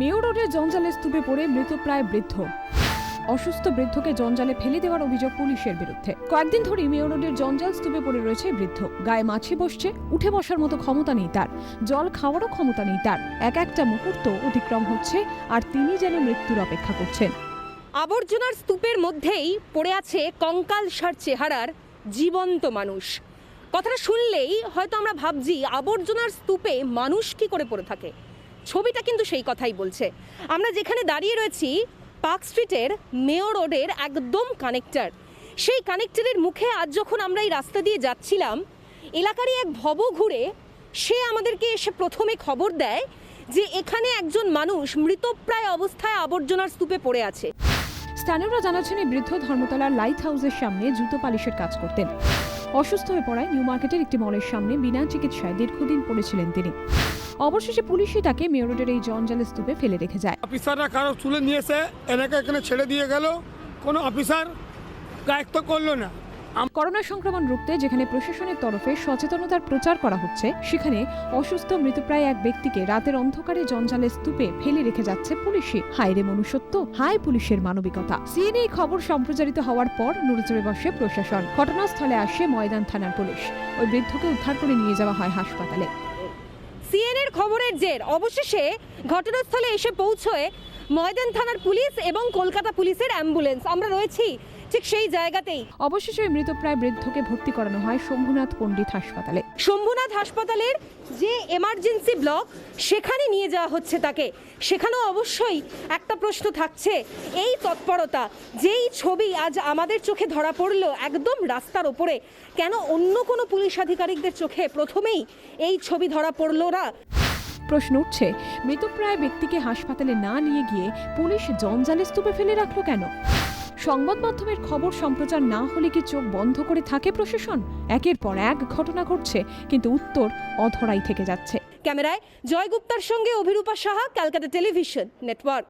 Mayor রোডের জঞ্জালে স্তূপে পড়ে মৃতপ্রায় বৃদ্ধ। অসুস্থ বৃদ্ধকে জঞ্জালে ফেলে দেওয়ার অভিযোগ পুলিশের বিরুদ্ধে। কয়েকদিন ধরেই মেয়র রোডের জঞ্জাল স্তূপে পড়ে রয়েছে বৃদ্ধ। গায়ে মাছি বসছে, উঠে বসার মতো ক্ষমতা নেই তার। জল খাওয়ারও ক্ষমতা নেই তার। এক একটা মুহূর্ত অতিক্রম হচ্ছে আর তিনি যেন মৃত্যুর অপেক্ষা করছেন। আবর্জনার স্তূপের মধ্যেই পড়ে আছে কঙ্কালসার চেহারার জীবন্ত মানুষ। কথাটা শুনলেই হয়তো আমরা ভাবছি, আবর্জনার স্তূপে মানুষ কি করে পড়ে থাকে? ছবিটা কিন্তু সেই কথাই বলছে। আমরা যেখানে দাঁড়িয়ে রয়েছি, পার্ক স্ট্রিটের মেয়র রোডের একদম কানেক্টার। সেই কানেক্টরের মুখে আজ যখন আমরা এই রাস্তা দিয়ে যাচ্ছিলাম, এলাকারই এক ভব ঘুরে সে আমাদেরকে এসে প্রথমে খবর দেয় যে এখানে একজন মানুষ মৃতপ্রায় অবস্থায় আবর্জনার স্তূপে পড়ে আছে। স্থানীয়রা জানাচ্ছেন এই বৃদ্ধ ধর্মতলার লাইট হাউসের সামনে জুতো পালিশের কাজ করতেন। অসুস্থ হয়ে পড়ায় নিউ মার্কেটের একটি মলের সামনে বিনা চিকিৎসায় দীর্ঘদিন পড়েছিলেন তিনি। অবশেষে পুলিশই তাকে মেয়র রোডের এই জঞ্জালের স্তূপে ফেলে রেখে যায়। অফিসাররা কারও তুলে নিয়েছে এলাকা এখানে ছেড়ে দিয়ে গেল, কোনো অফিসার দায়িত্ব করল না। করোনা সংক্রমণ রুখতে যেখানে প্রশাসনের তরফে সচেতনতার প্রচার করা হচ্ছে, সেখানে অসুস্থ মৃতপ্রায় এক ব্যক্তিকে রাতের অন্ধকারে জঞ্জালের স্তূপে ফেলে রেখে যাচ্ছে পুলিশে। হায় রে মনুষ্যত্ব, হায় পুলিশের মানবিকতা। সিএনএ খবর সম্প্রচারিত হওয়ার পর নড়েচড়ে বসে প্রশাসন। ঘটনাস্থলে আসে ময়দান থানার পুলিশ। ওই বৃদ্ধকে উদ্ধার করে নিয়ে যাওয়া হয় হাসপাতালে। সিএনএর খবরের জের। অবশেষে ঘটনাস্থলে এসে পৌঁছয় ময়দান থানার পুলিশ এবং কলকাতা পুলিশের অ্যাম্বুলেন্স। আমরা রয়েছি ঠিক সেই জায়গাতেই। অবশেষে মৃতপ্রায় বৃদ্ধকে ভর্তি করানো হয় শম্ভুনাথ পণ্ডিত হাসপাতালে। শম্ভুনাথ হাসপাতালের যে এমার্জেন্সি ব্লক সেখানে নিয়ে যাওয়া হচ্ছে তাকে। সেখানেও অবশ্যই একটা প্রশ্ন থাকছে এই তৎপরতা যেই ছবি আজ আমাদের চোখে ধরা পড়ল একদম রাস্তার ওপরে কেন অন্য কোনো পুলিশ আধিকারিকদের চোখে প্রথমেই এই ছবি ধরা পড়ল না? প্রশ্ন উঠছে, মৃতপ্রায় ব্যক্তিকে হাসপাতালে না নিয়ে গিয়ে পুলিশ জঞ্জালে স্তূপে ফেলে রাখল কেন? সংবাদ মাধ্যমের খবর সম্প্রচার না হলে কি চোখ বন্ধ করে থাকে প্রশাসন? একের পর এক ঘটনা ঘটছে, কিন্তু উত্তর অধরাই থেকে যাচ্ছে। ক্যামেরায় জয় গুপ্তার সঙ্গে অভিরূপা সাহা, ক্যালকাটা টেলিভিশন নেটওয়ার্ক।